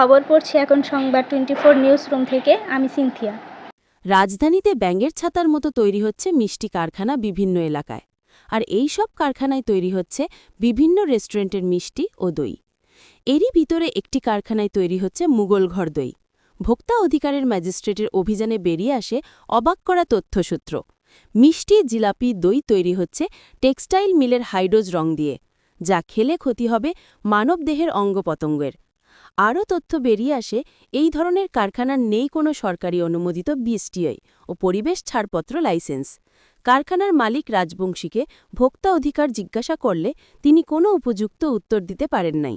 খবর পড়ছি এখন সংবাদ টোয়েন্টি ফোর নিউজ রুম থেকে। আমি সিনথিয়া। রাজধানীতে ব্যাঙের ছাতার মতো তৈরি হচ্ছে মিষ্টি কারখানা বিভিন্ন এলাকায়। আর এই সব কারখানায় তৈরি হচ্ছে বিভিন্ন রেস্টুরেন্টের মিষ্টি ও দই। এরই ভিতরে একটি কারখানায় তৈরি হচ্ছে মুঘল ঘর দই। ভোক্তা অধিকারের ম্যাজিস্ট্রেটের অভিযানে বেরিয়ে আসে অবাক করা তথ্যসূত্র। মিষ্টি, জিলাপি, দই তৈরি হচ্ছে টেক্সটাইল মিলের হাইড্রোজ রং দিয়ে, যা খেলে ক্ষতি হবে মানবদেহের অঙ্গপতঙ্গের। আরও তথ্য বেরিয়ে আসে, এই ধরনের কারখানার নেই কোনো সরকারি অনুমোদিত বিএসটিআই ও পরিবেশ ছাড়পত্র লাইসেন্স। কারখানার মালিক রাজবংশীকে ভোক্তা অধিকার জিজ্ঞাসা করলে তিনি কোনো উপযুক্ত উত্তর দিতে পারেন নাই।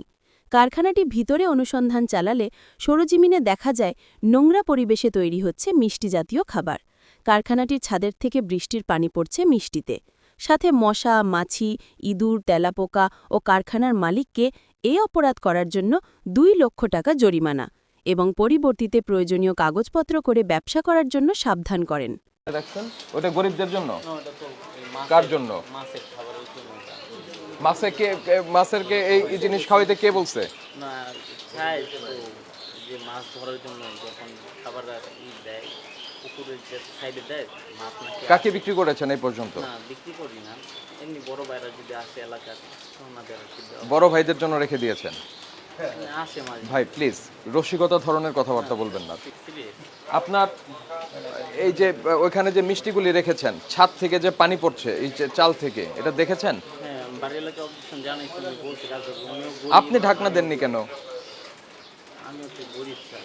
কারখানাটি ভিতরে অনুসন্ধান চালালে সরজিমিনে দেখা যায় নোংরা পরিবেশে তৈরি হচ্ছে মিষ্টি জাতীয় খাবার। কারখানাটির ছাদের থেকে বৃষ্টির পানি পড়ছে মিষ্টিতে। সাথে মশা, মাছি, ইঁদুর, তেলাপোকা ও কারখানার মালিককে এ অপরাধ করার জন্য দুই লক্ষ টাকা জরিমানা এবং পরিবর্তিতে প্রয়োজনীয় কাগজপত্র করে ব্যবসা করার জন্য সাবধান করেন রাখছেন ওটা গরিবদের জন্য না, ওটা তো এই কার জন্য? মাছের খাবারের জন্য ওটা। মাছে কে কে- মাছের কে এই এই জিনিস খাওয়াইতে কে বলছে না চাই তো যে মাছ ধরার জন্য যখন খাবার ই দেয় পুকুরের যে সাইডে দেয় মাছ নাকি কাকে বিক্রি করেছেন এই পর্যন্ত? না বিক্রি করি না। এমনি বড় বাইরা যদি আসে এলাকার ওনাদের আর কি দেওয়া বড় ভাইদের জন্য রেখে দিয়েছেন? আসে মাঝে। ভাই প্লিজ রসিকতা ধরনের কথাবার্তা বলবেন না। আপনার এই যে ওইখানে যে মিষ্টিগুলি রেখেছেন ছাদ থেকে যে পানি পড়ছে এই যে চাল থেকে এটা দেখেছেন? হ্যাঁ বাড়ি এলাকা অবজেকশন জানাইছি আমি বলছি কাজ করব উনিও গরিব, আপনি ঢাকনা দেননি কেন? আমিও তো গরিব স্যার।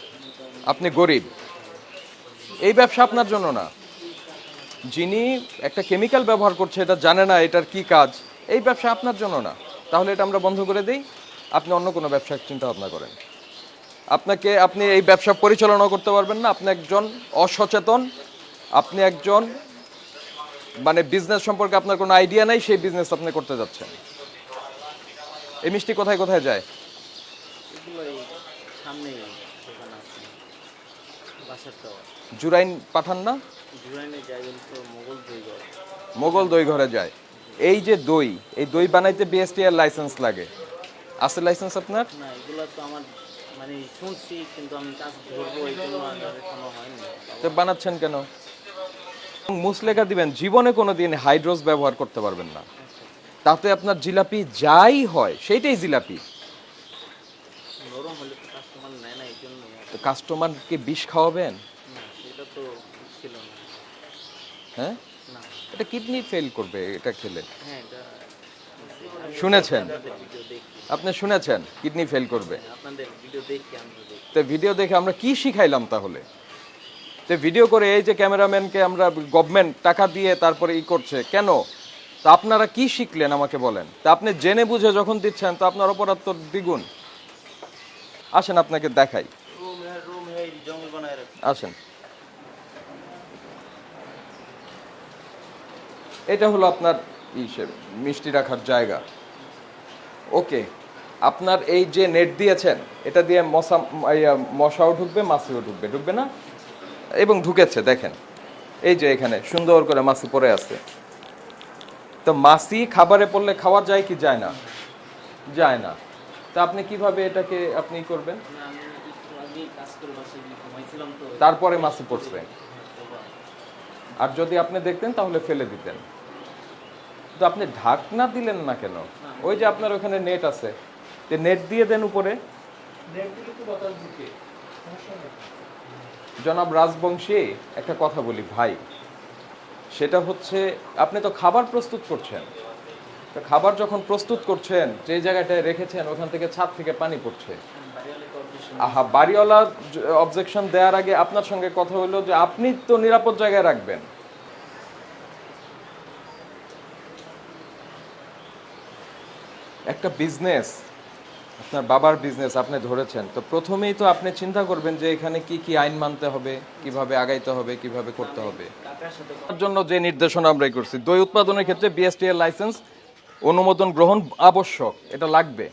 আপনি গরিব? এই ব্যবসা আপনার জন্য না। যিনি একটা কেমিক্যাল ব্যবহার করছে, এটা জানে না এটার কি কাজ, এই ব্যবসা আপনার জন্য না। তাহলে এটা আমরা বন্ধ করে দিই। আপনি অন্য কোনো ব্যবসার চিন্তা ভাবনা করেন। আপনাকে, আপনি এই ব্যবসা পরিচালনা করতে পারবেন না। আপনি একজন অসচেতন, আপনি একজন মানে বিজনেস সম্পর্কে আপনার কোনো আইডিয়া নাই, সেই বিজনেস আপনি করতে যাচ্ছেন। এই মিষ্টি কোথায় কোথায় যায়? জুরাইন পাঠান না? মোগল দই ঘর। যায়। এই যে দই এই দই বানাইতে বিএসটি এর লাইসেন্স লাগে। আছে লাইসেন্স আপনার? না এগুলো তো আমার মানে শুনছি কিন্তু আমি কাজ ধরবো এই জন্য এখনও হয়নি তো বানাচ্ছেন কেন? মুসলেখা দিবেন জীবনে কোনো দিন হাইড্রোজ ব্যবহার করতে পারবেন না। তাতে আপনার জিলাপি যাই হয় সেইটাই জিলাপি। কাস্টমার নেয় না এই জন্য তো কাস্টমারকে বিষ খাওয়াবেন? সেটা তো ছিল না। হ্যাঁ? না। এটা কিডনি ফেল করবে এটা খেলে। হ্যাঁ এটা শুনেছেন? আপনি শুনেছেন কিডনি ফেল করবে? আপনাদের ভিডিও দেখি আমরা তো ভিডিও দেখে আমরা কি শিখাইলাম তাহলে? তো ভিডিও করে এই যে ক্যামেরাম্যানকে আমরা গভর্নমেন্ট টাকা দিয়ে তারপরে ই করছে কেন? তা আপনারা কি শিখলেন আমাকে বলেন? তা আপনি জেনে বুঝে যখন দিচ্ছেন তো আপনার অপরাধ তো দ্বিগুণ। আসেন, আপনাকে দেখাই। আসেন। এটা হলো আপনার মিষ্টি রাখার জায়গা। ওকে, আপনার এই যে নেট দিয়েছেন, এটা দিয়ে মশা মশাও ঢুকবে, মাছিও ঢুকবে ঢুকবে না? এবং ঢুকেছে, দেখেন। এই যে এখানে, সুন্দর করে মাছি পড়ে আছে। তো মাছি খাবারে পড়লে খাওয়া যায় কি যায় না? যায় না। তা আপনি কীভাবে এটাকে আপনি করবেন? তারপরে মাছি পড়ছে। আর যদি আপনি দেখতেন তাহলে ফেলে দিতেন। তো আপনি ঢাকনা দিলেন না কেন? ওই যে আপনার ওখানে নেট আছে। যে নেট দিয়ে দেন উপরে। জনাব রাজবংশী একটা কথা বলি ভাই। সেটা হচ্ছে আপনি তো খাবার প্রস্তুত করছেন। খাবার যখন প্রস্তুত করছেন, যে জায়গাটায় রেখেছেন, ওখান থেকে ছাদ থেকে পানি পড়ছে। আহা বাড়িওয়ালা অবজেকশন দেওয়ার আগে আপনার সঙ্গে কথা হলো যে আপনি তো নিরাপদ জায়গায় রাখবেন। একটা বিজনেস আপনার বাবার বিজনেস আপনি ধরেছেন। তো প্রথমেই তো আপনি চিন্তা করবেন যে এখানে কি কি আইন মানতে হবে, কীভাবে আগাইতে হবে, কীভাবে করতে হবে। তার জন্য যে নির্দেশনা আমরা করছি, দই উৎপাদনের ক্ষেত্রে বিএসটি এর লাইসেন্স অনুমোদন গ্রহণ আবশ্যক, এটা লাগবে।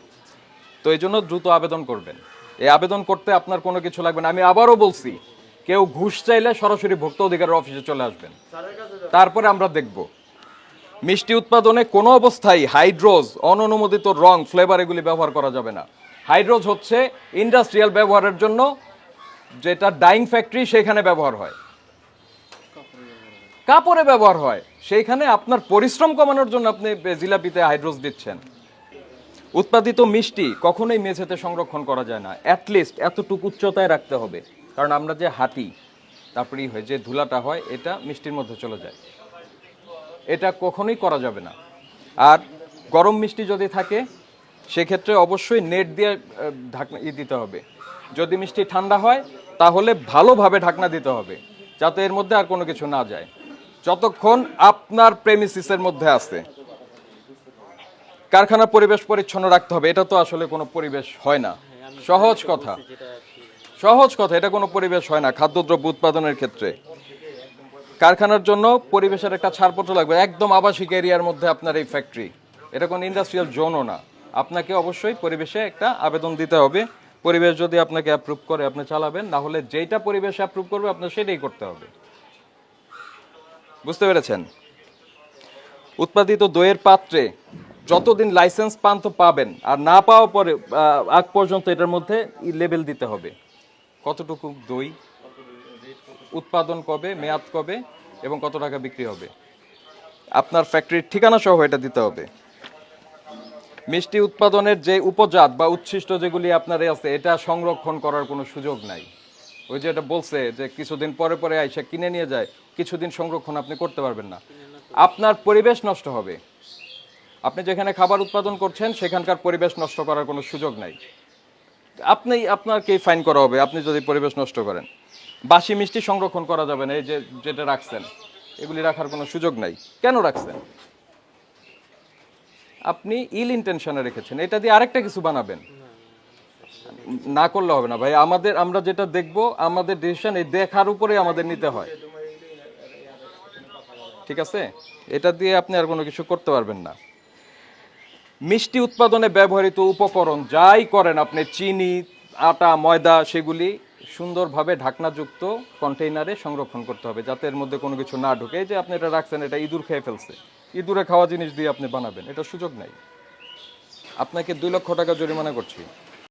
তো এই জন্য দ্রুত আবেদন করবেন। এই আবেদন করতে আপনার কোনো কিছু লাগবে না। আমি আবারও বলছি, কেউ ঘুষ চাইলে সরাসরি ভোক্তা অধিকারের অফিসে চলে আসবেন। তারপরে আমরা দেখব। মিষ্টি উৎপাদনে কোনো অবস্থায় হাইড্রোজ, অননুমোদিত রং, ফ্লেভার এগুলি ব্যবহার করা যাবে না। হাইড্রোজ হচ্ছে ইন্ডাস্ট্রিয়াল ব্যবহারের জন্য যেটা ডাইং ফ্যাক্টরি সেখানে ব্যবহার হয়। কাপড়ে ব্যবহার হয়। সেইখানে আপনার পরিশ্রম কমানোর জন্য আপনি জিলাপিতে হাইড্রোজ দিচ্ছেন। উৎপাদিত মিষ্টি কখনোই মেঝেতে সংরক্ষণ করা যায় না। অ্যাটলিস্ট এতটুকু উচ্চতায় রাখতে হবে। কারণ আমরা যে হাতি তারপরেই হয় যে ধুলাটা হয়, এটা মিষ্টির মধ্যে চলে যায়। এটা কখনোই করা যাবে না। আর গরম মিষ্টি যদি থাকে, সেক্ষেত্রে অবশ্যই নেট দিয়ে ঢাকনা ই দিতে হবে। যদি মিষ্টি ঠান্ডা হয়, তাহলে ভালোভাবে ঢাকনা দিতে হবে, যাতে এর মধ্যে আর কোনো কিছু না যায়। যতক্ষণ আপনার প্রেমিসিসের মধ্যে আছে, কারখানার পরিবেশ পরিচ্ছন্ন রাখতে হবে, এটা তো আসলে কোনো পরিবেশ হয় না। সহজ কথা। সহজ কথা, এটা কোনো পরিবেশ হয় না, খাদ্যদ্রব্য উৎপাদনের ক্ষেত্রে। কারখানার জন্য পরিবেশের একটা ছাড়পত্র লাগবে, একদম আবাসিক এরিয়ার মধ্যে আপনার এই ফ্যাক্টরি এটা কোনো ইন্ডাস্ট্রিয়াল জোনও না। আপনাকে অবশ্যই পরিবেশে একটা আবেদন দিতে হবে। পরিবেশ যদি আপনাকে অ্যাপ্রুভ করে, আপনি চালাবেন, না হলে যেইটা পরিবেশ অ্যাপ্রুভ করবে, আপনার সেটাই করতে হবে। বুঝতে পেরেছেন? উৎপাদিত দইয়ের পাত্রে যতদিন লাইসেন্স পান তো পাবেন, আর না পাওয়া পরে আগ পর্যন্ত এটার মধ্যে লেবেল দিতে হবে। কতটুকু দই? উৎপাদন কবে? মেয়াদ কবে? এবং কত টাকা বিক্রি হবে? আপনার ফ্যাক্টরির ঠিকানা সহ এটা দিতে হবে। মিষ্টি উৎপাদনের যে উপজাত বা উচ্ছিষ্ট যেগুলি আপনার আছে, এটা সংরক্ষণ করার কোনো সুযোগ নাই। ওই যে এটা বলছে যে কিছুদিন পরে পরে আইসা কিনে নিয়ে যায়, কিছুদিন সংরক্ষণ আপনি করতে পারবেন না। আপনার পরিবেশ নষ্ট হবে। আপনি যেখানে খাবার উৎপাদন করছেন, সেখানকার পরিবেশ নষ্ট করার কোনো সুযোগ নাই। আপনি আপনাকে ফাইন করা হবে, আপনি যদি পরিবেশ নষ্ট করেন। বাসি মিষ্টি সংরক্ষণ করা যাবে না, এই যে, যেটা রাখছেন, এগুলি রাখার কোনো সুযোগ নাই। কেন রাখছেন? আপনি ইল ইন্টেনশনে রেখেছেন। এটা দিয়ে আরেকটা কিছু বানাবেন। না করলে হবে না ভাই। আমাদের, আমরা যেটা দেখব, আমাদের ডিসিশন এই দেখার উপরে আমাদের নিতে হয়। ঠিক আছে? এটা দিয়ে আপনি আর কোনো কিছু করতে পারবেন না। মিষ্টি উৎপাদনে ব্যবহৃত উপকরণ যাই করেন আপনি, চিনি, আটা, ময়দা, সেগুলি সুন্দরভাবে ঢাকনাযুক্ত কন্টেইনারে সংরক্ষণ করতে হবে, যাতে এর মধ্যে কোনো কিছু না ঢুকে। যে আপনি এটা রাখছেন, এটা ইঁদুর খেয়ে ফেলছে। ইঁদুরে খাওয়া জিনিস দিয়ে আপনি বানাবেন এটা সুযোগ নাই। আপনাকে দুই লক্ষ টাকা জরিমানা করছি।